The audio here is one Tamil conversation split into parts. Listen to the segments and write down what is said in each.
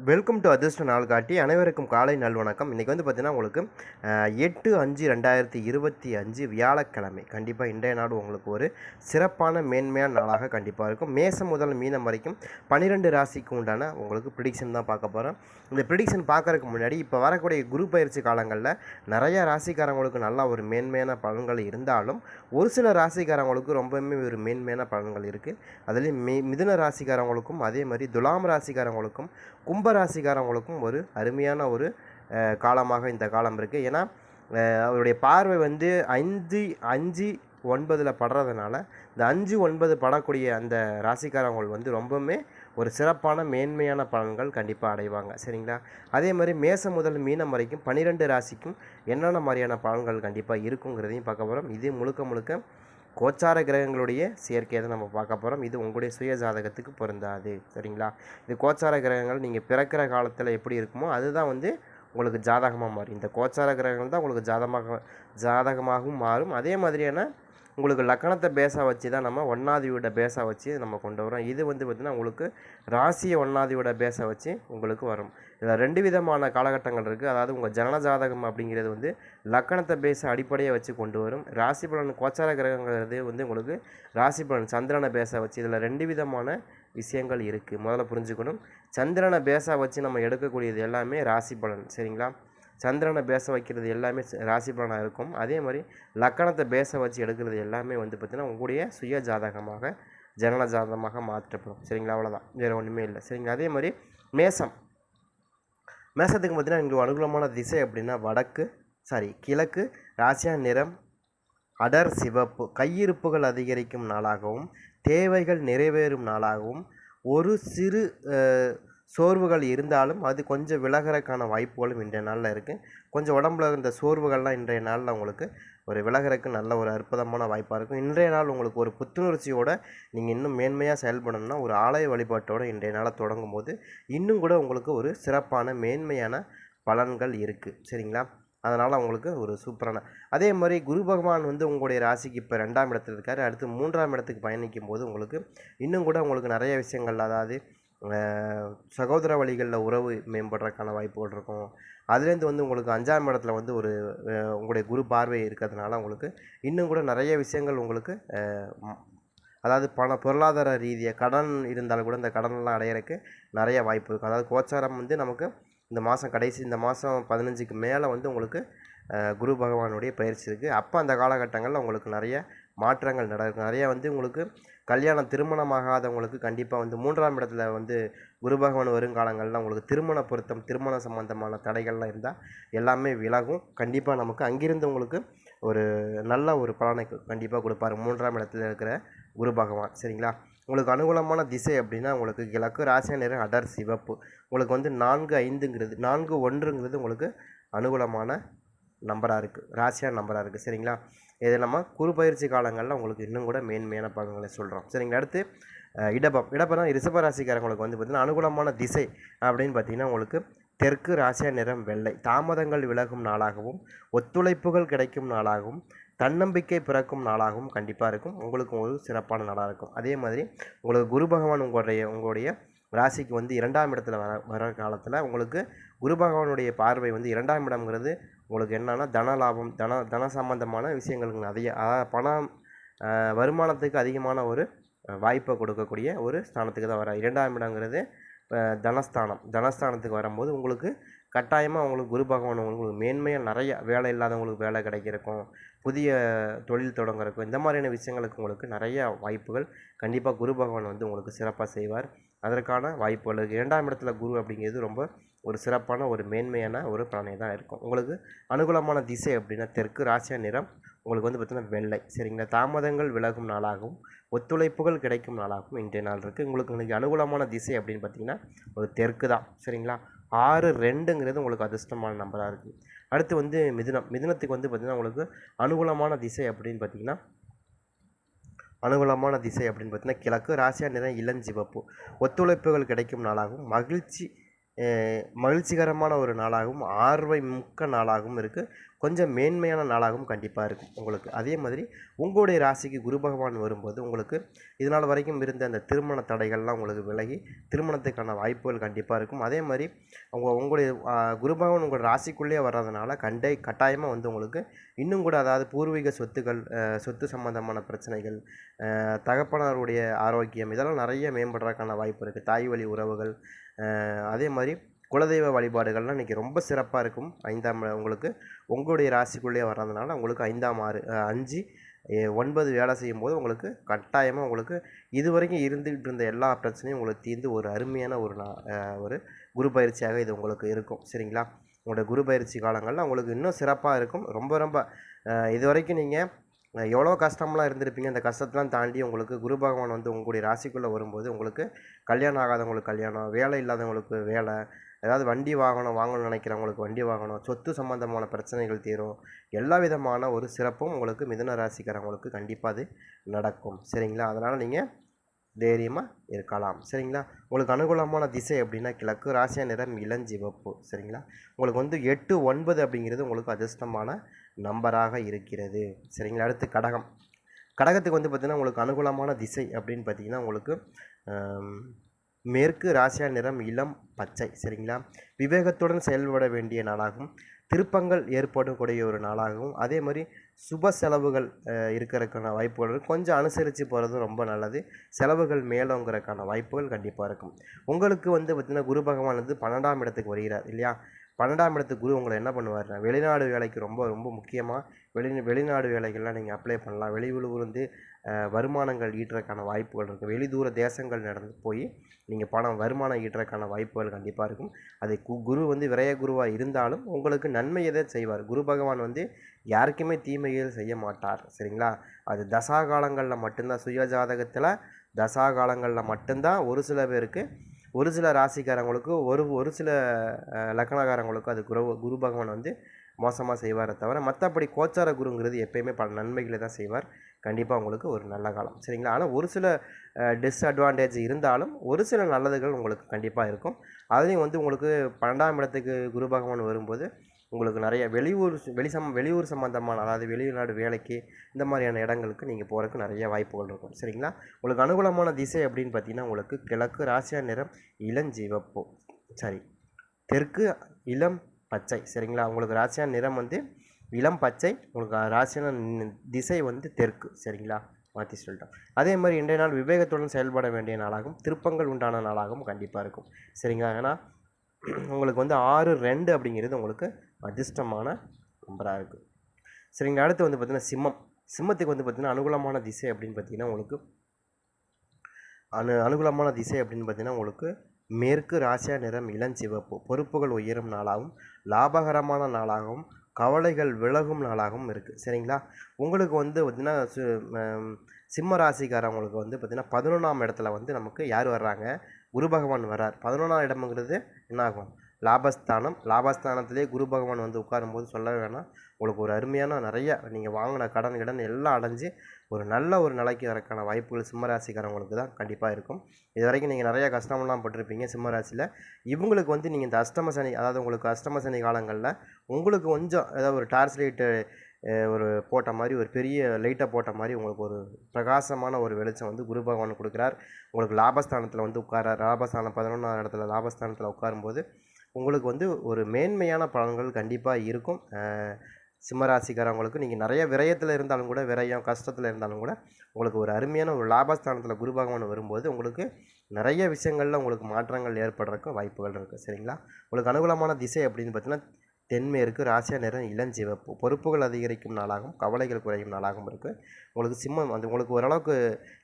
வெல்கம் டு அதிர்ஷ்ட நாள் காட்டி அனைவருக்கும் காலை நல்வணக்கம் இன்றைக்கி வந்து பார்த்தீங்கன்னா உங்களுக்கு எட்டு அஞ்சு ரெண்டாயிரத்தி இருபத்தி அஞ்சு வியாழக்கிழமை கண்டிப்பாக இன்றைய நாடு உங்களுக்கு ஒரு சிறப்பான மேன்மையான நாளாக கண்டிப்பாக இருக்கும். மேசம் முதல் மீனம் வரைக்கும் பன்னிரெண்டு ராசிக்கு உண்டான உங்களுக்கு ப்ரிடிக்ஷன் தான் பார்க்க போகிறோம் இந்த ப்ரிடிக்ஷன் பார்க்கறதுக்கு முன்னாடி இப்போ வரக்கூடிய குரு பயிற்சி காலங்களில் நிறைய ராசிக்காரங்களுக்கு நல்லா ஒரு மேன்மையான பலன்கள் இருந்தாலும் ஒரு சில ராசிக்காரங்களுக்கு ரொம்பவுமே ஒரு மேன்மையான பலன்கள் இருக்குது அதுலேயும் மி மிதுன ராசிக்காரங்களுக்கும் அதே மாதிரி துலாம் ராசிக்காரங்களுக்கும் கும்பராசிக்காரவங்களுக்கும் ஒரு அருமையான ஒரு காலமாக இந்த காலம் இருக்குது ஏன்னா அவருடைய பார்வை வந்து அஞ்சு அஞ்சு ஒன்பதில் படுறதுனால இந்த அஞ்சு ஒன்பது படக்கூடிய அந்த ராசிக்காரவங்கள் வந்து ரொம்பவுமே ஒரு சிறப்பான மேன்மையான பலன்கள் கண்டிப்பாக அடைவாங்க. சரிங்களா? அதே மாதிரி மேசம் முதல் மீனம் வரைக்கும் பன்னிரெண்டு ராசிக்கும் என்னென்ன மாதிரியான பலன்கள் கண்டிப்பாக இருக்குங்கிறதையும் பார்க்க போகிறோம் இது முழுக்க முழுக்க கோச்சார கிரகங்களுடைய சேர்க்கையை தான் நம்ம பார்க்க போகிறோம் இது உங்களுடைய சுய ஜாதகத்துக்கு பொருந்தாது. சரிங்களா? இது கோச்சார கிரகங்கள் நீங்கள் பிறக்கிற காலத்தில் எப்படி இருக்குமோ அதுதான் வந்து உங்களுக்கு ஜாதகமாக மாறும். இந்த கோச்சார கிரகங்கள் தான் உங்களுக்கு ஜாதகமாக ஜாதகமாகவும் மாறும். அதே மாதிரியான உங்களுக்கு லக்கணத்தை பேஸாக வச்சு தான் நம்ம ஒன்னாதியோட பேஸாக வச்சு நம்ம கொண்டு வரோம் இது வந்து பார்த்திங்கன்னா உங்களுக்கு ராசியை ஒன்னாதியோட பேஸை வச்சு உங்களுக்கு வரும். இதில் ரெண்டு விதமான காலகட்டங்கள் இருக்குது அதாவது உங்கள் ஜனன ஜாதகம் அப்படிங்கிறது வந்து லக்கணத்தை பேச அடிப்படையாக வச்சு கொண்டு வரும். ராசி பலன் கோச்சார கிரகங்கிறது வந்து உங்களுக்கு ராசி பலன் சந்திரனை பேச வச்சு இதில் ரெண்டு விதமான விஷயங்கள் இருக்குது முதல்ல புரிஞ்சுக்கணும். சந்திரனை பேச வச்சு நம்ம எடுக்கக்கூடியது எல்லாமே ராசி பலன். சரிங்களா? சந்திரனை பேச வைக்கிறது எல்லாமே ராசி பலனாக இருக்கும். அதே மாதிரி லக்கணத்தை பேச வச்சு எடுக்கிறது எல்லாமே வந்து பார்த்திங்கன்னா உங்களுடைய சுய ஜாதகமாக ஜனன ஜாதகமாக மாற்றப்படும். சரிங்களா? அவ்வளோதான் வேறு ஒன்றுமே இல்லை. சரிங்களா? அதே மாதிரி மேசம். மேசத்துக்கு பார்த்தீங்கன்னா எங்களுக்கு அனுகூலமான திசை அப்படின்னா வடக்கு சாரி கிழக்கு ராசியா நிறம் அடர் சிவப்பு. கையிருப்புகள் அதிகரிக்கும் நாளாகவும் தேவைகள் நிறைவேறும் நாளாகவும் ஒரு சிறு சோர்வுகள் இருந்தாலும் அது கொஞ்சம் விலகிறக்கான வாய்ப்புகளும் இன்றைய நாளில் இருக்குது கொஞ்சம் உடம்புல இந்த சோர்வுகள்லாம் இன்றைய நாளில் உங்களுக்கு ஒரு விலகறக்கு நல்ல ஒரு அற்புதமான வாய்ப்பாக இருக்கும். இன்றைய நாள் உங்களுக்கு ஒரு புத்துணர்ச்சியோட நீங்கள் இன்னும் மேன்மையாக செயல்படணும்னா ஒரு ஆலய வழிபாட்டோட இன்றைய நாளை தொடங்கும் போது இன்னும் கூட உங்களுக்கு ஒரு சிறப்பான மேன்மையான பலன்கள் இருக்குது சரிங்களா? அதனால் உங்களுக்கு ஒரு சூப்பரான. அதே மாதிரி குரு பகவான் வந்து உங்களுடைய ராசிக்கு இப்போ ரெண்டாம் இடத்துல இருக்கார். அடுத்து மூன்றாம் இடத்துக்கு பயணிக்கும் போது உங்களுக்கு இன்னும் கூட உங்களுக்கு நிறைய விஷயங்கள் அதாவது சகோதர வழிகளில் உறவு மேம்படுறதுக்கான வாய்ப்புகள் இருக்கும். அதுலேருந்து வந்து உங்களுக்கு அஞ்சாம் இடத்துல வந்து ஒரு உங்களுடைய குரு பார்வை இருக்கிறதுனால உங்களுக்கு இன்னும் கூட நிறைய விஷயங்கள் உங்களுக்கு அதாவது பண பொருளாதார ரீதியாக கடன் இருந்தாலும் கூட இந்த கடனெல்லாம் அடையிறதுக்கு நிறைய வாய்ப்பு இருக்கும் அதாவது கோச்சாரம் வந்து நமக்கு இந்த மாதம் கடைசி இந்த மாதம் பதினஞ்சுக்கு மேலே வந்து உங்களுக்கு குரு பகவானுடைய பயிற்சி இருக்குது அப்போ அந்த காலகட்டங்களில் உங்களுக்கு நிறைய மாற்றங்கள் நடக்கும் நிறைய வந்து உங்களுக்கு கல்யாணம் திருமணமாகாதவங்களுக்கு கண்டிப்பாக வந்து மூன்றாம் இடத்துல வந்து குரு பகவான் வருங்காலங்களில் உங்களுக்கு திருமண பொருத்தம் திருமண சம்பந்தமான தடைகள்லாம் இருந்தால் எல்லாமே விலகும். கண்டிப்பாக நமக்கு அங்கிருந்து உங்களுக்கு ஒரு நல்ல ஒரு பலனை கண்டிப்பாக கொடுப்பாரு. மூன்றாம் இடத்துல இருக்கிற குரு பகவான். சரிங்களா? உங்களுக்கு அனுகூலமான திசை அப்படின்னா உங்களுக்கு கிழக்கு ராசியா நேரம் அடர் சிவப்பு. உங்களுக்கு வந்து நான்கு ஐந்துங்கிறது நான்கு ஒன்றுங்கிறது உங்களுக்கு அனுகூலமான நம்பராக இருக்குது ராசியான நம்பராக இருக்குது சரிங்களா? இது நம்ம குறு பயிற்சி காலங்களில் உங்களுக்கு இன்னும் கூட மேன்மையான பலன்களை சொல்கிறோம் சரிங்களா? அடுத்து இடபம் இடபம் ரிஷப ராசிக்காரங்களுக்கு வந்து பார்த்திங்கன்னா அனுகூலமான திசை அப்படின்னு பார்த்தீங்கன்னா உங்களுக்கு தெற்கு ராசியா நிறம் வெள்ளை. தாமதங்கள் விலகும் நாளாகவும் ஒத்துழைப்புகள் கிடைக்கும் நாளாகவும் தன்னம்பிக்கை பிறக்கும் நாளாகவும் கண்டிப்பாக இருக்கும். உங்களுக்கு ஒரு சிறப்பான நாளாக இருக்கும். அதே மாதிரி உங்களுக்கு குரு பகவான் உங்களுடைய உங்களுடைய ராசிக்கு வந்து இரண்டாம் இடத்துல வர வர காலத்தில் உங்களுக்கு குரு பகவானுடைய பார்வை வந்து இரண்டாம் இடம்ங்கிறது உங்களுக்கு என்னென்னா தன லாபம் தன தன சம்பந்தமான விஷயங்களுக்கு அதிக அதாவது பணம் வருமானத்துக்கு அதிகமான ஒரு வாய்ப்பை கொடுக்கக்கூடிய ஒரு ஸ்தானத்துக்கு தான் வர இரண்டாம் இடங்கிறது தனஸ்தானம். தனஸ்தானத்துக்கு வரும்போது உங்களுக்கு கட்டாயமாக உங்களுக்கு குரு பகவான் உங்களுக்கு மேன்மையாக நிறைய வேலை இல்லாதவங்களுக்கு வேலை கிடைக்கிறக்கும் புதிய தொழில் தொடங்குறக்கும் இந்த மாதிரியான விஷயங்களுக்கு உங்களுக்கு நிறைய வாய்ப்புகள் கண்டிப்பாக குரு பகவான் வந்து உங்களுக்கு சிறப்பாக செய்வார். அதற்கான வாய்ப்புகள் இரண்டாம் இடத்துல குரு அப்படிங்கிறது ரொம்ப ஒரு சிறப்பான ஒரு மேன்மையான ஒரு பிராணி தான் இருக்கும். உங்களுக்கு அனுகூலமான திசை அப்படின்னா தெற்கு ராசியா நிறம். உங்களுக்கு வந்து பார்த்திங்கன்னா வெள்ளை. சரிங்களா? தாமதங்கள் விலகும் நாளாகவும் ஒத்துழைப்புகள் கிடைக்கும் நாளாகவும் இன்றைய நாள் இருக்குது உங்களுக்கு இன்னைக்கு அனுகூலமான திசை அப்படின்னு பார்த்தீங்கன்னா ஒரு தெற்கு தான். சரிங்களா? ஆறு ரெண்டுங்கிறது உங்களுக்கு அதிர்ஷ்டமான நம்பராக இருக்குது அடுத்து வந்து மிதுனம். மிதுனத்துக்கு வந்து பார்த்திங்கன்னா உங்களுக்கு அனுகூலமான திசை அப்படின்னு பார்த்தீங்கன்னா அனுகூலமான திசை அப்படின்னு பார்த்தீங்கன்னா கிழக்கு ராசியா நிறம் இளஞ்சிவப்பு ஒத்துழைப்புகள் கிடைக்கும் நாளாகவும் மகிழ்ச்சி மகிழ்ச்சிகரமான ஒரு நாளாகவும் ஆர்வை மிக்க நாளாகவும் இருக்குது கொஞ்சம் மேன்மையான நாளாகவும் கண்டிப்பாக இருக்கும் உங்களுக்கு. அதே மாதிரி உங்களுடைய ராசிக்கு குரு பகவான் வரும்போது உங்களுக்கு இதனால் வரைக்கும் இருந்த அந்த திருமண தடைகள்லாம் உங்களுக்கு விலகி திருமணத்துக்கான வாய்ப்புகள் கண்டிப்பாக இருக்கும். அதே மாதிரி உங்கள் உங்களுடைய குரு பகவான் உங்கள் ராசிக்குள்ளேயே வர்றதுனால கண்டை கட்டாயமாக வந்து உங்களுக்கு இன்னும் கூட அதாவது பூர்வீக சொத்துக்கள் சொத்து சம்பந்தமான பிரச்சனைகள் தகப்பனாருடைய ஆரோக்கியம் இதெல்லாம் நிறைய மேம்படுறதுக்கான வாய்ப்பு இருக்குது தாய் வழி உறவுகள் அதே மாதிரி குலதெய்வ வழிபாடுகள்லாம் இன்றைக்கி ரொம்ப சிறப்பாக இருக்கும். ஐந்தாம் உங்களுக்கு உங்களுடைய ராசிக்குள்ளேயே வர்றதுனால உங்களுக்கு ஐந்தாம் ஆறு அஞ்சு ஒன்பது வேலை செய்யும்போது உங்களுக்கு கட்டாயமாக உங்களுக்கு இது வரைக்கும் இருந்துக்கிட்டு இருந்த எல்லா பிரச்சனையும் உங்களுக்கு தீர்ந்து ஒரு அருமையான ஒரு நா ஒரு குரு பயிற்சியாக இது உங்களுக்கு இருக்கும். சரிங்களா? உங்களோட குரு பயிற்சி காலங்களில் உங்களுக்கு இன்னும் சிறப்பாக இருக்கும். ரொம்ப ரொம்ப இது வரைக்கும் நீங்கள் எவ்வளோ கஷ்டம்லாம் இருந்திருப்பீங்க? அந்த கஷ்டத்தெலாம் தாண்டி உங்களுக்கு குரு பகவான் வந்து உங்களுடைய ராசிக்குள்ளே வரும்போது உங்களுக்கு கல்யாணம் ஆகாதவங்களுக்கு கல்யாணம் வேலை இல்லாதவங்களுக்கு வேலை ஏதாவது வண்டி வாகனம் வாங்கணும்னு நினைக்கிறவங்களுக்கு வண்டி வாங்கணும் சொத்து சம்பந்தமான பிரச்சனைகள் தீரும். எல்லா விதமான ஒரு சிறப்பும் உங்களுக்கு மிதுன ராசிக்காரவங்களுக்கு கண்டிப்பாக அது நடக்கும். சரிங்களா? அதனால் நீங்கள் தைரியமாக இருக்கலாம். சரிங்களா? உங்களுக்கு அனுகூலமான திசை அப்படின்னா கிழக்கு ராசியா நிறம் இளஞ்சிவப்பு. சரிங்களா? உங்களுக்கு வந்து எட்டு ஒன்பது அப்படிங்கிறது உங்களுக்கு அதிர்ஷ்டமான நம்பராக இருக்கிறது. சரிங்களா? அடுத்து கடகம். கடகத்துக்கு வந்து பார்த்திங்கன்னா உங்களுக்கு அனுகூலமான திசை அப்படின்னு பார்த்தீங்கன்னா உங்களுக்கு மேற்கு ராசியா நிறம் இளம் பச்சை. சரிங்களா? விவேகத்துடன் செயல்பட வேண்டிய நாளாகும். திருப்பங்கள் ஏற்படக்கூடிய ஒரு நாளாகவும் அதே மாதிரி சுப செலவுகள் இருக்கிறதுக்கான வாய்ப்புகள் கொஞ்சம் அனுசரித்து போகிறது ரொம்ப நல்லது. செலவுகள் மேலோங்கிறதுக்கான வாய்ப்புகள் கண்டிப்பாக இருக்கும். உங்களுக்கு வந்து பார்த்திங்கன்னா குரு பகவான் வந்து பன்னெண்டாம் இடத்துக்கு வருகிறார் இல்லையா? பன்னெண்டாம் இடத்து குரு உங்களை என்ன பண்ணுவார் வெளிநாடு வேலைக்கு ரொம்ப ரொம்ப முக்கியமாக வெளி வெளிநாடு வேலைகள்லாம் நீங்கள் அப்ளை பண்ணலாம். வெளியூர்லேருந்து வந்து வருமானங்கள் ஈட்டுறதுக்கான வாய்ப்புகள் இருக்குது வெளிதூர தேசங்கள் நடந்து போய் நீங்கள் பணம் வருமானம் ஈட்டுறதுக்கான வாய்ப்புகள் கண்டிப்பாக இருக்கும். அது கு குரு வந்து விரைய குருவாக இருந்தாலும் உங்களுக்கு நன்மையை தான் செய்வார். குரு பகவான் வந்து யாருக்குமே தீமைகள் செய்ய மாட்டார். சரிங்களா? அது தசா காலங்களில் மட்டும்தான் சுய ஜாதகத்தில் தசா காலங்களில் மட்டும்தான் ஒரு சில பேருக்கு ஒரு சில ராசிக்காரங்களுக்கு ஒரு ஒரு சில லக்கணக்காரங்களுக்கும் அது குரு குரு பகவான் வந்து மோசமாக செய்வாரே தவிர மற்றபடி கோச்சார குருங்கிறது எப்பயுமே பல நன்மைகளை தான் செய்வார். கண்டிப்பாக உங்களுக்கு ஒரு நல்ல காலம். சரிங்களா? ஆனால் ஒரு சில டிஸ்அட்வான்டேஜ் இருந்தாலும் ஒரு சில நல்லதுகள் உங்களுக்கு கண்டிப்பாக இருக்கும். அதுலேயும் வந்து உங்களுக்கு பன்னெண்டாம் இடத்துக்கு குரு பகவான் வரும்போது உங்களுக்கு நிறைய வெளியூர் வெளி சம் வெளியூர் சம்மந்தமான அதாவது வெளிநாடு வேலைக்கு இந்த மாதிரியான இடங்களுக்கு நீங்கள் போகிறதுக்கு நிறைய வாய்ப்புகள் இருக்கும். சரிங்களா? உங்களுக்கு அனுகூலமான திசை அப்படின்னு பார்த்தீங்கன்னா உங்களுக்கு கிழக்கு ராசியா நிறம் இளஞ்சிவப்பு சரி. தெற்கு இளம் பச்சை. சரிங்களா? உங்களுக்கு ராசியா நிறம் வந்து இளம் பச்சை உங்களுக்கு ராசியான திசை வந்து தெற்கு. சரிங்களா? மாற்றி சொல்லிட்டோம். அதே மாதிரி இன்றைய நாள் விவேகத்துடன் செயல்பட வேண்டிய நாளாகவும் திருப்பங்கள் உண்டான நாளாகவும் கண்டிப்பாக இருக்கும். சரிங்களா? ஏன்னா உங்களுக்கு வந்து ஆறு ரெண்டு அப்படிங்கிறது உங்களுக்கு அதிர்ஷ்டமான நம்பராக இருக்குது சரிங்களா அடுத்து வந்து பார்த்திங்கன்னா சிம்மம். சிம்மத்துக்கு வந்து பார்த்திங்கன்னா அனுகூலமான திசை அப்படின்னு பார்த்தீங்கன்னா உங்களுக்கு அனு அனுகூலமான திசை அப்படின்னு பார்த்திங்கன்னா உங்களுக்கு மேற்கு ராசியா நிறம் இளஞ்சிவப்பு பொறுப்புகள் உயரும் நாளாகவும் லாபகரமான நாளாகவும் கவலைகள் விலகும் நாளாகவும் இருக்குது சரிங்களா? உங்களுக்கு வந்து பார்த்திங்கன்னா சு சிம்ம ராசிக்காரவங்களுக்கு வந்து பார்த்திங்கன்னா பதினொன்றாம் இடத்துல வந்து நமக்கு யார் வர்றாங்க? குரு பகவான் வர்றார். பதினொன்றாம் இடம்ங்கிறது என்னாகும் லாபஸ்தானம். லாபஸ்தானத்திலே குரு பகவான் வந்து உட்காரும்போது சொல்ல வேணாம். உங்களுக்கு ஒரு அருமையான நிறைய நீங்கள் வாங்கின கடன் கடன் எல்லாம் அடைஞ்சு ஒரு நல்ல ஒரு நிலைக்கு வரக்கான வாய்ப்புகள் சிம்மராசிக்காரவங்களுக்கு தான் கண்டிப்பாக இருக்கும். இது வரைக்கும் நீங்கள் நிறைய கஷ்டமெல்லாம் பட்டிருப்பீங்க சிம்மராசியில். இவங்களுக்கு வந்து நீங்கள் இந்த அஷ்டம சனி அதாவது உங்களுக்கு அஷ்டம சனி காலங்களில் உங்களுக்கு கொஞ்சம் ஏதாவது ஒரு டார்ச் லைட்டு ஒரு போட்ட மாதிரி ஒரு பெரிய லைட்டை போட்ட மாதிரி உங்களுக்கு ஒரு பிரகாசமான ஒரு வெளிச்சம் வந்து குரு பகவான் கொடுக்குறார். உங்களுக்கு லாபஸ்தானத்தில் வந்து உட்கார லாபஸ்தானம் பதினொன்றாவது இடத்துல லாபஸ்தானத்தில் உட்காரும்போது உங்களுக்கு வந்து ஒரு மேன்மையான பலன்கள் கண்டிப்பாக இருக்கும். சிம்மராசிக்காரவங்களுக்கு நீங்கள் நிறைய விரயத்தில் இருந்தாலும் கூட விரயம் கஷ்டத்தில் இருந்தாலும் கூட உங்களுக்கு ஒரு அருமையான ஒரு லாபஸ்தானத்தில் குரு பகவான் வரும்போது உங்களுக்கு நிறைய விஷயங்களில் உங்களுக்கு மாற்றங்கள் ஏற்படுறதுக்கு வாய்ப்புகள் இருக்குது சரிங்களா? உங்களுக்கு அனுகூலமான திசை அப்படின்னு பார்த்தீங்கன்னா தென்மேற்கு ராசியா நிறம் இளஞ்சிவப்பு. பொறுப்புகள் அதிகரிக்கும் நாளாகவும் கவலைகள் குறையும் நாளாகவும் இருக்குது உங்களுக்கு சிம்மம் வந்து உங்களுக்கு ஓரளவுக்கு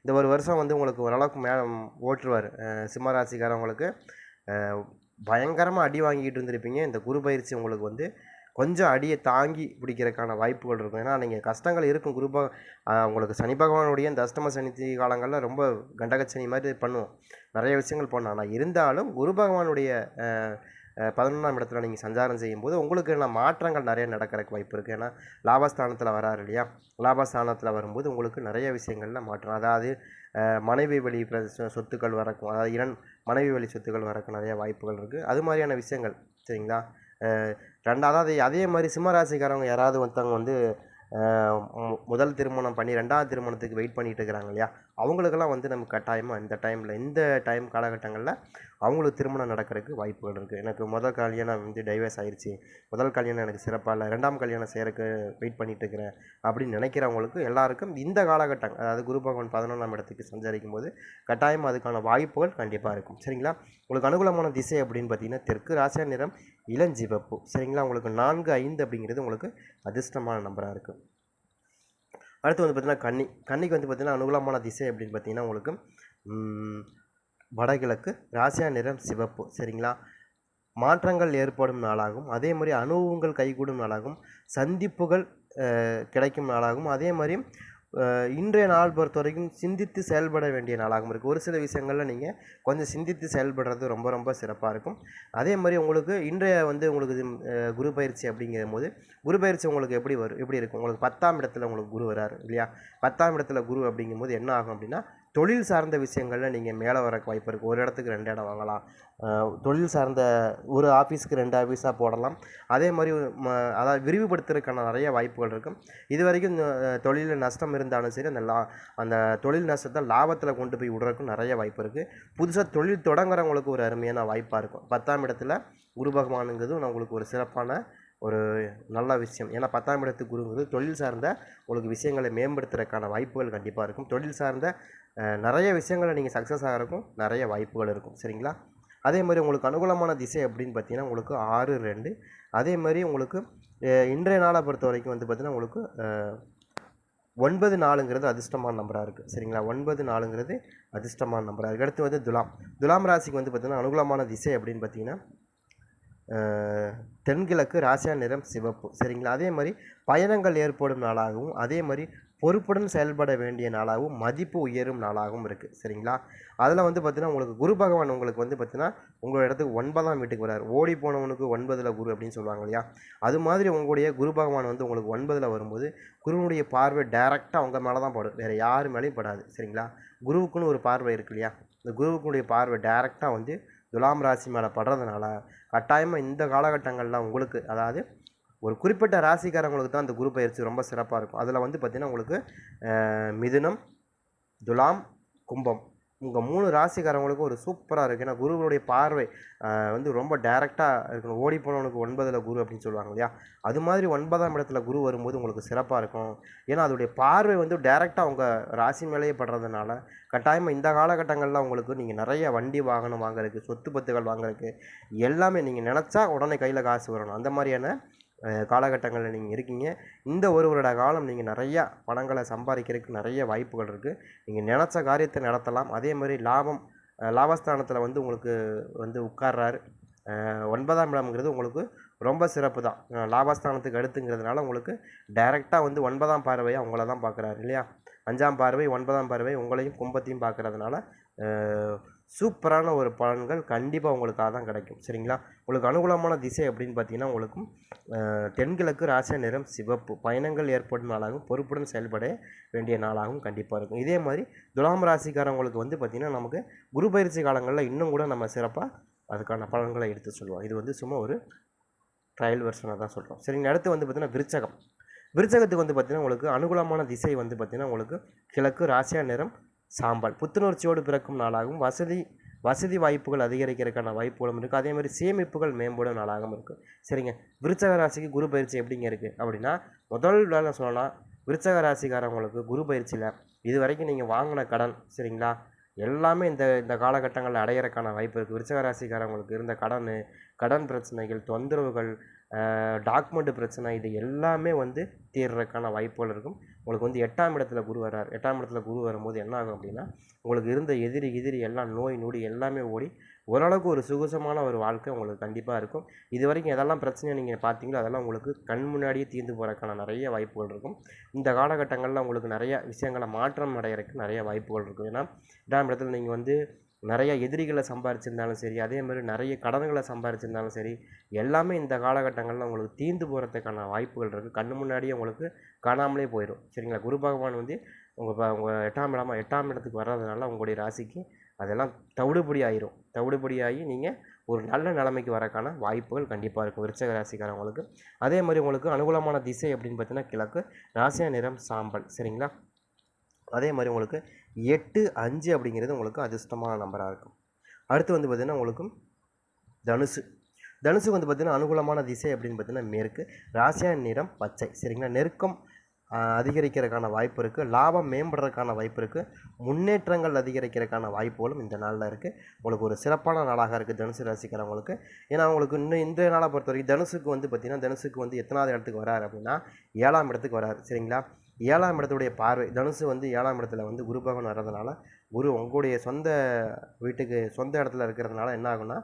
இந்த ஒரு வருஷம் வந்து உங்களுக்கு ஓரளவுக்கு மே ஓட்டுருவார் சிம்ம ராசிக்காரவங்களுக்கு பயங்கரமாக அடி வாங்கிட்டு இருந்திருப்பீங்க. இந்த குரு பயிற்சி உங்களுக்கு வந்து கொஞ்சம் அடியை தாங்கி பிடிக்கிறதுக்கான வாய்ப்புகள் இருக்கும். ஏன்னா நீங்கள் கஷ்டங்கள் இருக்கும். குருபா உங்களுக்கு சனி பகவானுடைய இந்த அஷ்டம சனி காலங்களில் ரொம்ப கண்டகச்சனி மாதிரி பண்ணுவோம். நிறைய விஷயங்கள் பண்ணோம் ஆனால் இருந்தாலும் குரு பகவானுடைய பதினொன்றாம் இடத்துல நீங்கள் சஞ்சாரம் செய்யும்போது உங்களுக்கு என்ன மாற்றங்கள் நிறைய நடக்கிறதுக்கு வாய்ப்பு இருக்குது ஏன்னா லாபஸ்தானத்தில் வராரு இல்லையா? லாபஸ்தானத்தில் வரும்போது உங்களுக்கு நிறைய விஷயங்களில் மாற்றம். அதாவது மனைவி வழி பிர- சொத்துக்கள் வரக்கும் அதாவது இரண் மனைவி வழி சொத்துக்கள் வரக்கு நிறைய வாய்ப்புகள் இருக்குது அது மாதிரியான விஷயங்கள் சரிங்களா? ரெண்டாவது அதே மாதிரி சிம்மராசிக்காரவங்க யாராவது ஒருத்தவங்க வந்து முதல் திருமணம் பண்ணி ரெண்டாவது திருமணத்துக்கு வெயிட் பண்ணிகிட்டு இருக்கிறாங்க இல்லையா? அவங்களுக்கெல்லாம் வந்து நம்ம கட்டாயமாக இந்த டைமில் இந்த டைம் காலகட்டங்களில் அவங்களுக்கு திருமணம் நடக்கிறதுக்கு வாய்ப்புகள் இருக்குது எனக்கு முதல் கல்யாணம் வந்து டைவர்ஸ் ஆயிடுச்சு முதல் கல்யாணம் எனக்கு சிறப்பாக இல்லை. ரெண்டாம் கல்யாணம் செய்கிறக்கு வெயிட் பண்ணிகிட்டு இருக்கிறேன் அப்படின்னு நினைக்கிறவங்களுக்கு எல்லாருக்கும் இந்த காலகட்டம் அதாவது குரு பகவான் பதினொன்றாம் இடத்துக்கு சஞ்சரிக்கும் போது கட்டாயம் அதுக்கான வாய்ப்புகள் கண்டிப்பாக இருக்கும். சரிங்களா? உங்களுக்கு அனுகூலமான திசை அப்படின்னு பார்த்தீங்கன்னா தெற்கு ராசியா நிறம் இளஞ்சிவப்பு. சரிங்களா? உங்களுக்கு நான்கு ஐந்து அப்படிங்கிறது உங்களுக்கு அதிர்ஷ்டமான நம்பராக இருக்குது அடுத்து வந்து பார்த்திங்கன்னா கன்னி கன்னிக்கு வந்து பார்த்திங்கன்னா அனுகூலமான திசை அப்படின்னு பார்த்தீங்கன்னா உங்களுக்கு வடகிழக்கு ராசியா நிறம் சிவப்பு சரிங்களா? மாற்றங்கள் ஏற்படும் நாளாகும். அதே மாதிரி அனுபவங்கள் கைகூடும் நாளாகும். சந்திப்புகள் கிடைக்கும் நாளாகும். அதே மாதிரி இன்றைய நாள் பொறுத்த வரைக்கும் சிந்தித்து செயல்பட வேண்டிய நாளாகவும் இருக்குது ஒரு சில விஷயங்களில் நீங்கள் கொஞ்சம் சிந்தித்து செயல்படுறது ரொம்ப ரொம்ப சிறப்பாக இருக்கும். அதே மாதிரி உங்களுக்கு இன்றைய வந்து உங்களுக்கு இது, குரு பயிற்சி அப்படிங்கும் போது குரு பயிற்சி உங்களுக்கு எப்படி வரும் எப்படி இருக்கும்? உங்களுக்கு பத்தாம் இடத்துல உங்களுக்கு குரு வராரு இல்லையா? பத்தாம் இடத்துல குரு அப்படிங்கும்போது என்ன ஆகும் அப்படின்னா தொழில் சார்ந்த விஷயங்களில் நீங்கள் மேலே வர வாய்ப்பு இருக்குது ஒரு இடத்துக்கு ரெண்டு இடம் வாங்கலாம். தொழில் சார்ந்த ஒரு ஆஃபீஸ்க்கு ரெண்டு ஆஃபீஸாக போடலாம். அதே மாதிரி ம அதாவது விரிவுபடுத்துறதுக்கான நிறைய வாய்ப்புகள் இருக்கும் இது வரைக்கும் தொழிலில் நஷ்டம் இருந்தாலும் சரி அந்த லா அந்த தொழில் நஷ்டத்தை லாபத்தில் கொண்டு போய் விடுறதுக்கும் நிறைய வாய்ப்பு இருக்குது புதுசாக தொழில் தொடங்குறவங்களுக்கு ஒரு அருமையான வாய்ப்பாக இருக்கும். பத்தாம் இடத்துல குரு பகவானுங்கிறது உங்களுக்கு ஒரு சிறப்பான ஒரு நல்ல விஷயம். ஏன்னா பத்தாம் இடத்து குருங்கிறது தொழில் சார்ந்த உங்களுக்கு விஷயங்களை மேம்படுத்துறதுக்கான வாய்ப்புகள் கண்டிப்பாக இருக்கும். தொழில் சார்ந்த நிறைய விஷயங்களை நீங்கள் சக்ஸஸ் ஆகிறக்கும் நிறைய வாய்ப்புகள் இருக்கும். சரிங்களா? அதே மாதிரி உங்களுக்கு அனுகூலமான திசை அப்படின்னு பார்த்தீங்கன்னா உங்களுக்கு ஆறு ரெண்டு. அதே மாதிரி உங்களுக்கு இன்றைய நாளை பொறுத்த வரைக்கும் வந்து பார்த்தீங்கன்னா உங்களுக்கு ஒன்பது நாலுங்கிறது அதிர்ஷ்டமான நம்பராக இருக்குது சரிங்களா? ஒன்பது நாலுங்கிறது அதிர்ஷ்டமான நம்பராக இருக்குது அடுத்து வந்து துலாம். துலாம் ராசிக்கு வந்து பார்த்திங்கன்னா அனுகூலமான திசை அப்படின்னு பார்த்தீங்கன்னா தென்கிழக்கு ராசியா நிறம் சிவப்பு. சரிங்களா? அதே மாதிரி பயணங்கள் ஏற்படும் நாளாகவும் அதே மாதிரி பொறுப்புடன் செயல்பட வேண்டிய நாளாகவும் மதிப்பு உயரும் நாளாகவும் இருக்குது சரிங்களா? அதில் வந்து பார்த்தீங்கன்னா உங்களுக்கு குரு பகவான் உங்களுக்கு வந்து பார்த்திங்கன்னா உங்களோட இடத்துக்கு ஒன்பதாம் வீட்டுக்கு வரார். ஓடி போனவனுக்கு ஒன்பதில் குரு அப்படின்னு சொல்லுவாங்க இல்லையா? அது மாதிரி உங்களுடைய குரு பகவான் வந்து உங்களுக்கு ஒன்பதில் வரும்போது குருவனுடைய பார்வை டைரெக்டாக அவங்க மேலே தான் படும். வேறு யார் மேலேயும் படாது. சரிங்களா? குருவுக்குன்னு ஒரு பார்வை இருக்கு இல்லையா? இந்த குருவுக்குடைய பார்வை டைரெக்டாக வந்து துலாம் ராசி மேலே படுறதுனால கட்டாயமாக இந்த காலகட்டங்களில் உங்களுக்கு அதாவது ஒரு குறிப்பிட்ட ராசிக்காரங்களுக்கு தான் அந்த குரு பயிற்சி ரொம்ப சிறப்பாக இருக்கும். அதில் வந்து பார்த்திங்கன்னா உங்களுக்கு மிதுனம் துலாம் கும்பம் உங்கள் மூணு ராசிக்காரங்களுக்கும் ஒரு சூப்பராக இருக்குது ஏன்னா குருவனுடைய பார்வை வந்து ரொம்ப டைரெக்டாக இருக்கணும். ஓடி போனவனுக்கு ஒன்பதில் குரு அப்படின்னு சொல்லுவாங்க இல்லையா? அது மாதிரி ஒன்பதாம் இடத்துல குரு வரும்போது உங்களுக்கு சிறப்பாக இருக்கும். ஏன்னா அதோடைய பார்வை வந்து டைரெக்டாக உங்கள் ராசி மேலேயே படுறதுனால கட்டாயமாக இந்த காலகட்டங்களில் உங்களுக்கு நீங்கள் நிறைய வண்டி வாகனம் வாங்குறதுக்கு சொத்து பத்துகள் வாங்குறதுக்கு எல்லாமே நீங்கள் நினச்சா உடனே கையில் காசு வரணும். அந்த மாதிரியான காலகட்டங்களில் நீங்கள் இருக்கீங்க. இந்த ஒரு வருட காலம் நீங்கள் நிறையா பணங்களை சம்பாதிக்கிறதுக்கு நிறைய வாய்ப்புகள் இருக்குது நீங்கள் நினச்ச காரியத்தை நடத்தலாம். அதே மாதிரி லாபம் லாபஸ்தானத்தில் வந்து உங்களுக்கு வந்து உட்கார்றாரு. ஒன்பதாம் இடம்ங்கிறது உங்களுக்கு ரொம்ப சிறப்பு தான். லாபஸ்தானத்துக்கு அடுத்துங்கிறதுனால உங்களுக்கு டைரெக்டாக வந்து ஒன்பதாம் பார்வையாக உங்களை தான் பார்க்குறாரு இல்லையா? அஞ்சாம் பார்வை ஒன்பதாம் பார்வை உங்களையும் கும்பத்தையும் பார்க்கறதுனால சூப்பரான ஒரு பலன்கள் கண்டிப்பாக உங்களுக்காக தான் கிடைக்கும். சரிங்களா? உங்களுக்கு அனுகூலமான திசை அப்படின்னு பார்த்தீங்கன்னா உங்களுக்கும் தென்கிழக்கு ராசிய நிறம் சிவப்பு. பயணங்கள் ஏற்படும் நாளாகவும் பொறுப்புடன் செயல்பட வேண்டிய நாளாகவும் கண்டிப்பாக இருக்கும். இதே மாதிரி துலாம் ராசிக்காரவங்களுக்கு வந்து பார்த்திங்கன்னா நமக்கு குரு பயிற்சி காலங்களில் இன்னும் கூட நம்ம சிறப்பாக அதுக்கான பலன்களை எடுத்து சொல்லுவோம். இது வந்து சும்மா ஒரு ட்ரையல் வெர்ஷனாக தான் சொல்கிறோம் சரிங்க அடுத்து வந்து பார்த்திங்கன்னா விருச்சகம். விருச்சகத்துக்கு வந்து பார்த்திங்கன்னா உங்களுக்கு அனுகூலமான திசை வந்து பார்த்திங்கன்னா உங்களுக்கு கிழக்கு ராசியா நிறம் சாம்பல் புத்துணர்ச்சியோடு பிறக்கும் நாளாகவும் வசதி வசதி வாய்ப்புகள் அதிகரிக்கிறதுக்கான வாய்ப்புகளும் இருக்குது அதே மாதிரி சேமிப்புகள் மேம்படும் நாளாகவும் இருக்குது சரிங்க. விருச்சக ராசிக்கு குரு பயிற்சி எப்படிங்க இருக்குது அப்படின்னா முதல் வேலை சொல்லலாம் விருச்சக ராசிக்காரவங்களுக்கு குரு பயிற்சியில் இது வரைக்கும் நீங்கள் வாங்கின கடன் சரிங்களா? எல்லாமே இந்த இந்த காலகட்டங்களில் அடையிறக்கான வாய்ப்பு இருக்குது விருச்சக ராசிக்காரவங்களுக்கு இருந்த கடன் கடன் பிரச்சனைகள் தொந்தரவுகள் டாக்குமெண்ட் பிரச்சனை இது எல்லாமே வந்து தீர்றதுக்கான வாய்ப்புகள் இருக்கும். உங்களுக்கு வந்து எட்டாம் இடத்துல குரு வர்றார் எட்டாம் இடத்துல குரு வரும்போது என்ன ஆகும் அப்படின்னா உங்களுக்கு இருந்த எதிரி எதிரி எல்லாம் நோய் நொடி எல்லாமே ஓடி ஓரளவுக்கு ஒரு சுகசமான ஒரு வாழ்க்கை உங்களுக்கு கண்டிப்பாக இருக்கும். இது வரைக்கும் எதெல்லாம் பிரச்சனையை நீங்கள் பார்த்தீங்களோ அதெல்லாம் உங்களுக்கு கண் முன்னாடியே தீர்ந்து போகிறதுக்கான நிறைய வாய்ப்புகள் இருக்கும். இந்த காலகட்டங்களில் உங்களுக்கு நிறைய விஷயங்களை மாற்றம் அடையிறதுக்கு நிறைய வாய்ப்புகள் இருக்கும். ஏன்னா எட்டாம் இடத்துல நீங்கள் வந்து நிறைய எதிரிகளை சம்பாரிச்சிருந்தாலும் சரி அதே மாதிரி நிறைய கடன்களை சம்பாரிச்சிருந்தாலும் சரி எல்லாமே இந்த காலகட்டங்களில் உங்களுக்கு தீர்ந்து போகிறதுக்கான வாய்ப்புகள் இருக்குது கண்ணு முன்னாடியே உங்களுக்கு காணாமலே போயிடும் சரிங்களா? குரு பகவான் வந்து உங்கள் உங்கள் எட்டாம் இடமா எட்டாம் இடத்துக்கு வர்றதுனால உங்களுடைய ராசிக்கு அதெல்லாம் தவிடுபடி ஆயிரும் தவிடுபடி ஆகி நீங்கள் ஒரு நல்ல நிலைமைக்கு வரக்கான வாய்ப்புகள் கண்டிப்பாக இருக்கும். விருச்சக ராசிக்காரவங்களுக்கு. அதே மாதிரி உங்களுக்கு அனுகூலமான திசை அப்படின்னு பார்த்தீங்கன்னா கிழக்கு ராசியா நிறம் சாம்பல். சரிங்களா? அதே மாதிரி உங்களுக்கு எட்டு அஞ்சு அப்படிங்கிறது உங்களுக்கு அதிர்ஷ்டமான நம்பராக இருக்கும். அடுத்து வந்து பார்த்திங்கன்னா உங்களுக்கு தனுசு. தனுசுக்கு வந்து பார்த்திங்கன்னா அனுகூலமான திசை அப்படின்னு பார்த்தீங்கன்னா மேற்கு ராசியா நிறம் பச்சை. சரிங்களா? நெருக்கம் அதிகரிக்கிறதுக்கான வாய்ப்பு இருக்குது லாபம் மேம்படுறதுக்கான வாய்ப்பு இருக்குது முன்னேற்றங்கள் அதிகரிக்கிறதுக்கான வாய்ப்புகளும் இந்த நாளில் இருக்குது உங்களுக்கு ஒரு சிறப்பான நாளாக இருக்குது தனுசு ரசிக்கிறவங்களுக்கு ஏன்னா உங்களுக்கு இன்னும் இன்றைய நாளை பொறுத்த வரைக்கும் தனுசுக்கு வந்து பார்த்திங்கன்னா தனுசுக்கு வந்து எத்தனாவது இடத்துக்கு வராரு அப்படின்னா ஏழாம் இடத்துக்கு வராரு. சரிங்களா? ஏழாம் இடத்துடைய பார்வை தனுசு வந்து ஏழாம் இடத்துல வந்து குரு பகவான் வர்றதுனால குரு உங்களுடைய சொந்த வீட்டுக்கு சொந்த இடத்துல இருக்கிறதுனால என்ன ஆகும்னா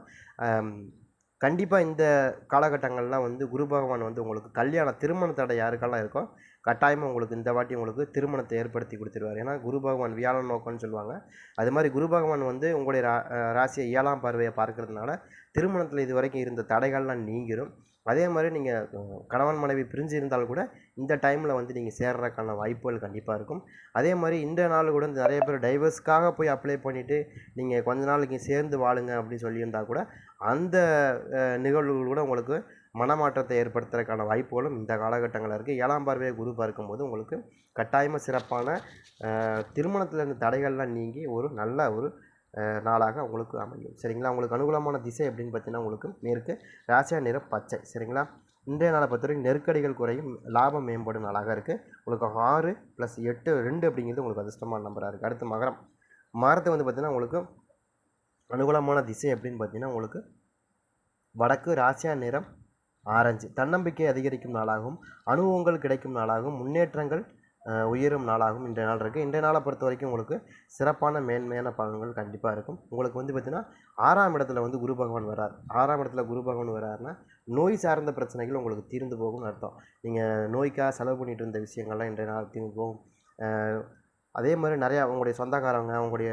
கண்டிப்பாக இந்த காலகட்டங்கள்லாம் வந்து குரு பகவான் வந்து உங்களுக்கு கல்யாண திருமண தடை யாருக்கெல்லாம் இருக்கோ கட்டாயமாக உங்களுக்கு இந்த வாட்டி உங்களுக்கு திருமணத்தை ஏற்படுத்தி கொடுத்துருவார். ஏன்னா குரு பகவான் வியாழன் நோக்கம்னு சொல்லுவாங்க. அது மாதிரி குரு பகவான் வந்து உங்களுடைய ரா ராசியை ஏழாம் பார்வையை பார்க்கறதுனால திருமணத்தில் இது வரைக்கும் இருந்த தடைகள்லாம் நீங்கிரும். அதே மாதிரி நீங்கள் கணவன் மனைவி பிரிஞ்சு இருந்தாலும் கூட இந்த டைமில் வந்து நீங்கள் சேர்றதுக்கான வாய்ப்புகள் கண்டிப்பாக இருக்கும். அதே மாதிரி இந்த நாள் கூட நிறைய பேர் டைவர்ஸ்க்காக போய் அப்ளை பண்ணிவிட்டு நீங்கள் கொஞ்ச நாளைக்கு சேர்ந்து வாழுங்க அப்படின்னு சொல்லியிருந்தால் கூட அந்த நிகழ்வுகள் கூட உங்களுக்கு மனமாற்றத்தை ஏற்படுத்துறதுக்கான வாய்ப்புகளும் இந்த காலகட்டங்களில் இருக்குது ஏழாம் பார்வையை குரு பார்க்கும்போது உங்களுக்கு கட்டாயமாக சிறப்பான திருமணத்தில் இருந்த தடைகள்லாம் நீங்கி ஒரு நல்ல ஒரு நாளாக உங்களுக்கு அமையும். சரிங்களா? உங்களுக்கு அனுகூலமான திசை அப்படின்னு பார்த்தீங்கன்னா உங்களுக்கு மேற்கு ராசியா நிறம் பச்சை. சரிங்களா? இன்றைய நாளை பொறுத்த வரைக்கும் நெருக்கடிகள் குறையும் லாபம் மேம்படும் நாளாக இருக்குது உங்களுக்கு ஆறு ப்ளஸ் எட்டு ரெண்டு அப்படிங்கிறது உங்களுக்கு அதிர்ஷ்டமான நம்பராக இருக்குது அடுத்து மகரம். மரத்தை வந்து பார்த்திங்கன்னா உங்களுக்கு அனுகூலமான திசை அப்படின்னு பார்த்தீங்கன்னா உங்களுக்கு வடக்கு ராசியா நிறம் ஆரஞ்சு. தன்னம்பிக்கை அதிகரிக்கும் நாளாகவும் அனுபவங்கள் கிடைக்கும் நாளாகவும் முன்னேற்றங்கள் உயரும் நாளாகவும் இன்றைய நாள் இருக்குது இன்றைய நாளை பொறுத்த வரைக்கும் உங்களுக்கு சிறப்பான மேன்மையான பலன்கள் கண்டிப்பாக இருக்கும். உங்களுக்கு வந்து பார்த்திங்கன்னா ஆறாம் இடத்துல வந்து குரு பகவான் வரார் ஆறாம் இடத்துல குரு பகவான் வராருன்னா நோய் சார்ந்த பிரச்சனைகள் உங்களுக்கு தீர்ந்து போகும்னு அர்த்தம். நீங்கள் நோய்க்காக செலவு பண்ணிட்டு இருந்த விஷயங்கள்லாம் இன்றைய நாள் தீர்ந்து போகும். அதே மாதிரி நிறையா உங்களுடைய சொந்தக்காரவங்க உங்களுடைய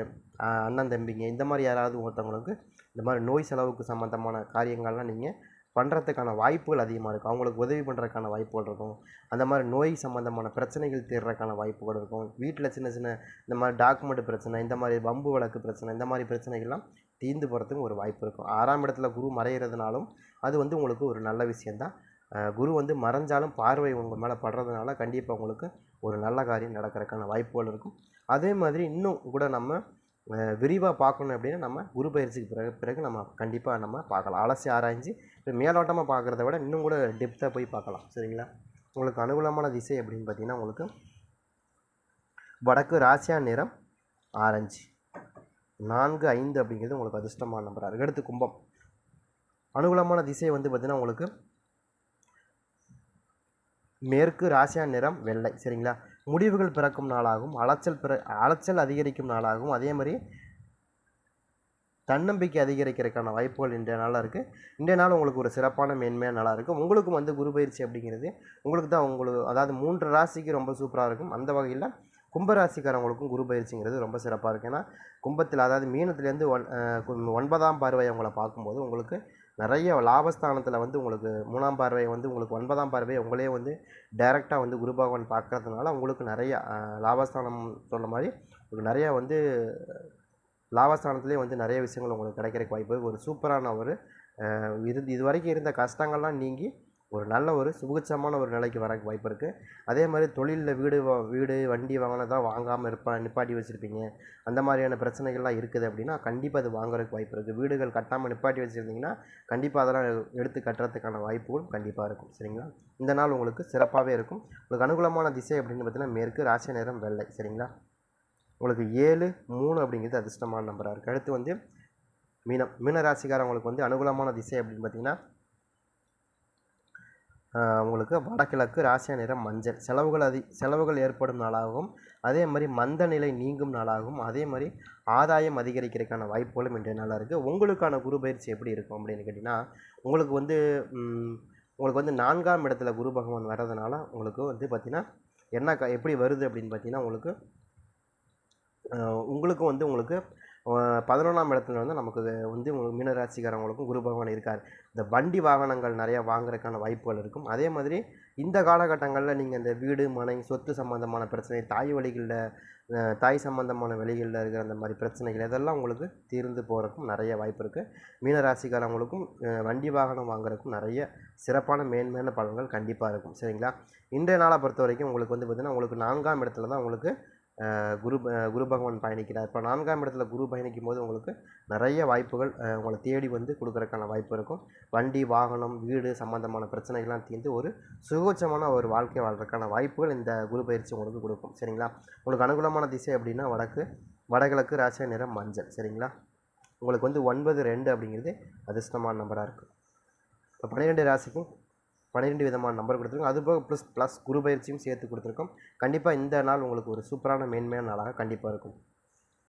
அண்ணன் தம்பிங்க இந்த மாதிரி யாராவது ஒருத்தவங்களுக்கு இந்த மாதிரி நோய் செலவுக்கு சம்மந்தமான காரியங்கள்லாம் நீங்கள் பண்ணுறதுக்கான வாய்ப்புகள் அதிகமாக இருக்கும். அவங்களுக்கு உதவி பண்ணுறதுக்கான வாய்ப்புகள் இருக்கும். அந்த மாதிரி நோய் சம்மந்தமான பிரச்சனைகள் தீர்றதுக்கான வாய்ப்புகள் இருக்கும். வீட்டில் சின்ன சின்ன இந்த மாதிரி டாக்குமெண்ட் பிரச்சனை இந்த மாதிரி வம்பு வழக்கு பிரச்சனை இந்த மாதிரி பிரச்சனைகள்லாம் தீர்ந்து போகிறதுக்கு ஒரு வாய்ப்பு இருக்கும். ஆறாம் இடத்துல குரு மறையிறதுனாலும் அது வந்து உங்களுக்கு ஒரு நல்ல விஷயந்தான் குரு வந்து மறைஞ்சாலும் பார்வை உங்கள் மேலே படுறதுனால கண்டிப்பாக உங்களுக்கு ஒரு நல்ல காரியம் நடக்கிறதுக்கான வாய்ப்புகள் இருக்கும். அதே மாதிரி இன்னும் கூட நம்ம விரிவாக பார்க்கணும் அப்படின்னா நம்ம குரு பயிற்சிக்கு பிறகு பிறகு நம்ம கண்டிப்பாக நம்ம பார்க்கலாம். அலசி ஆராய்ஞ்சு இப்போ மேலோட்டமாக பார்க்குறத விட இன்னும் கூட டெப்த்தாக போய் பார்க்கலாம். சரிங்களா? உங்களுக்கு அனுகூலமான திசை அப்படின்னு பார்த்தீங்கன்னா உங்களுக்கு வடக்கு ராசியா நிறம் ஆரஞ்சு. நான்கு ஐந்து அப்படிங்கிறது உங்களுக்கு அதிர்ஷ்டமான நம்பராக இருக்குது அடுத்து கும்பம். அனுகூலமான திசை வந்து பார்த்திங்கன்னா உங்களுக்கு மேற்கு ராசியா நிறம் வெள்ளை. சரிங்களா? முடிவுகள் பிறக்கும் நாளாகவும் அலைச்சல் பிற அலைச்சல் அதிகரிக்கும் நாளாகவும் அதே மாதிரி தன்னம்பிக்கை அதிகரிக்கிறதுக்கான வாய்ப்புகள் இன்றைய நாளாக இருக்குது இன்றைய நாள் உங்களுக்கு ஒரு சிறப்பான மேன்மையான நாளாக இருக்கும். உங்களுக்கும் வந்து குரு பயிற்சி அப்படிங்கிறது உங்களுக்கு தான் உங்களுக்கு அதாவது மூன்று ராசிக்கு ரொம்ப சூப்பராக இருக்கும். அந்த வகையில் கும்பராசிக்காரவங்களுக்கும் குரு பயிற்சிங்கிறது ரொம்ப சிறப்பாக இருக்கும். ஏன்னா கும்பத்தில் அதாவது மீனத்துலேருந்து ஒன் ஒன்பதாம் பார்வை அவங்கள பார்க்கும்போது உங்களுக்கு நிறைய லாபஸ்தானத்தில் வந்து உங்களுக்கு மூணாம் பார்வை வந்து உங்களுக்கு ஒன்பதாம் பார்வை உங்களே வந்து டைரெக்டாக வந்து குரு பகவான் பார்க்கறதுனால உங்களுக்கு நிறைய லாபஸ்தானம் சொன்ன மாதிரி உங்களுக்கு நிறையா வந்து லாபஸ்தானத்துலேயே வந்து நிறைய விஷயங்கள் உங்களுக்கு கிடைக்கிறக்கு வாய்ப்பு ஒரு சூப்பரான ஒரு இது இருந்து இது வரைக்கும் இருந்த கஷ்டங்கள்லாம் நீங்கி ஒரு நல்ல ஒரு சுபிட்சமான ஒரு நிலைக்கு வரக்கு வாய்ப்பு இருக்குது அதே மாதிரி தொழிலில் வீடு வா- வீடு வண்டி வாங்கினதான் வாங்காமல் இருப்பா நிப்பாட்டி வச்சுருப்பீங்க. அந்த மாதிரியான பிரச்சனைகள்லாம் இருக்குது அப்படின்னா கண்டிப்பாக அது வாங்குறதுக்கு வாய்ப்பு இருக்குது வீடுகள் கட்டாமல் நிப்பாட்டி வச்சுருந்தீங்கன்னா கண்டிப்பாக அதெல்லாம் எடுத்து கட்டுறதுக்கான வாய்ப்புகளும் கண்டிப்பாக இருக்கும். சரிங்களா? இந்த நாள் உங்களுக்கு சிறப்பாகவே இருக்கும். உங்களுக்கு அனுகூலமான திசை அப்படின்னு பார்த்தீங்கன்னா மேற்கு ராசி நேரம் வெள்ளை. சரிங்களா? உங்களுக்கு ஏழு மூணு அப்படிங்கிறது அதிர்ஷ்டமான நம்பராக இருக்குது அடுத்து வந்து மீனம். மீன ராசிக்காரவங்களுக்கு வந்து அனுகூலமான திசை அப்படின்னு பார்த்தீங்கன்னா உங்களுக்கு வடகிழக்கு ராசியா நிறம் மஞ்சள். செலவுகள் அதி செலவுகள் ஏற்படும் நாளாகவும் அதே மாதிரி மந்த நிலை நீங்கும் நாளாகவும் அதே மாதிரி ஆதாயம் அதிகரிக்கிறதுக்கான வாய்ப்புகளும் இன்றைய நாளாக இருக்குது உங்களுக்கான குரு பயிற்சி எப்படி இருக்கும் அப்படின்னு கேட்டிங்கன்னா உங்களுக்கு வந்து உங்களுக்கு வந்து நான்காம் இடத்துல குரு பகவான் வர்றதுனால உங்களுக்கு வந்து பார்த்திங்கன்னா என்ன க எப்படி வருது அப்படின்னு பார்த்தீங்கன்னா உங்களுக்கு உங்களுக்கும் வந்து உங்களுக்கு பதினொன்றாம் இடத்துல வந்து நமக்கு வந்து உங்களுக்கு மீனராசிக்காரவங்களுக்கும் குரு பகவான் இருக்கார். இந்த வண்டி வாகனங்கள் நிறையா வாங்குறதுக்கான வாய்ப்புகள் இருக்கும். அதே மாதிரி இந்த காலகட்டங்களில் நீங்கள் இந்த வீடு மனை சொத்து சம்மந்தமான பிரச்சனை தாய் வழிகளில் தாய் சம்மந்தமான வெளிகளில் இருக்கிற அந்த மாதிரி பிரச்சனைகள் இதெல்லாம் உங்களுக்கு தீர்ந்து போகிறதுக்கும் நிறைய வாய்ப்பு இருக்குது மீனராசிக்காரவங்களுக்கும் வண்டி வாகனம் வாங்குறதுக்கும் நிறைய சிறப்பான மேன்மையான பலன்கள் கண்டிப்பாக இருக்கும். சரிங்களா? இன்றைய நாளை பொறுத்த வரைக்கும் உங்களுக்கு வந்து பார்த்திங்கன்னா உங்களுக்கு நான்காம் இடத்துல தான் உங்களுக்கு குரு குரு பகவான் பயணிக்கிறார். இப்போ நான்காம் இடத்துல குரு பயணிக்கும் போது உங்களுக்கு நிறைய வாய்ப்புகள் உங்களை தேடி வந்து கொடுக்குறதுக்கான வாய்ப்பு இருக்கும். வண்டி வாகனம் வீடு சம்மந்தமான பிரச்சனைகள்லாம் தீர்ந்து ஒரு சுகோச்சமான ஒரு வாழ்க்கை வாழ்றதுக்கான வாய்ப்புகள் இந்த குரு பயிற்சி உங்களுக்கு கொடுக்கும். சரிங்களா? உங்களுக்கு அனுகூலமான திசை அப்படின்னா வடக்கு வடகிழக்கு ராசிய நிறம் மஞ்சள். சரிங்களா? உங்களுக்கு வந்து ஒன்பது ரெண்டு அப்படிங்கிறது அதிர்ஷ்டமான நம்பராக இருக்குது இப்போ பன்னிரெண்டு ராசிக்கும் பன்னிரெண்டு விதமான நம்பர் கொடுத்துருக்கோம். அது போக ப்ளஸ் ப்ளஸ் குரு பயிற்சியும் சேர்த்து கொடுத்துருக்கோம். கண்டிப்பாக இந்த நாள் உங்களுக்கு ஒரு சூப்பரான மேன்மையான நாளாக கண்டிப்பாக இருக்கும்.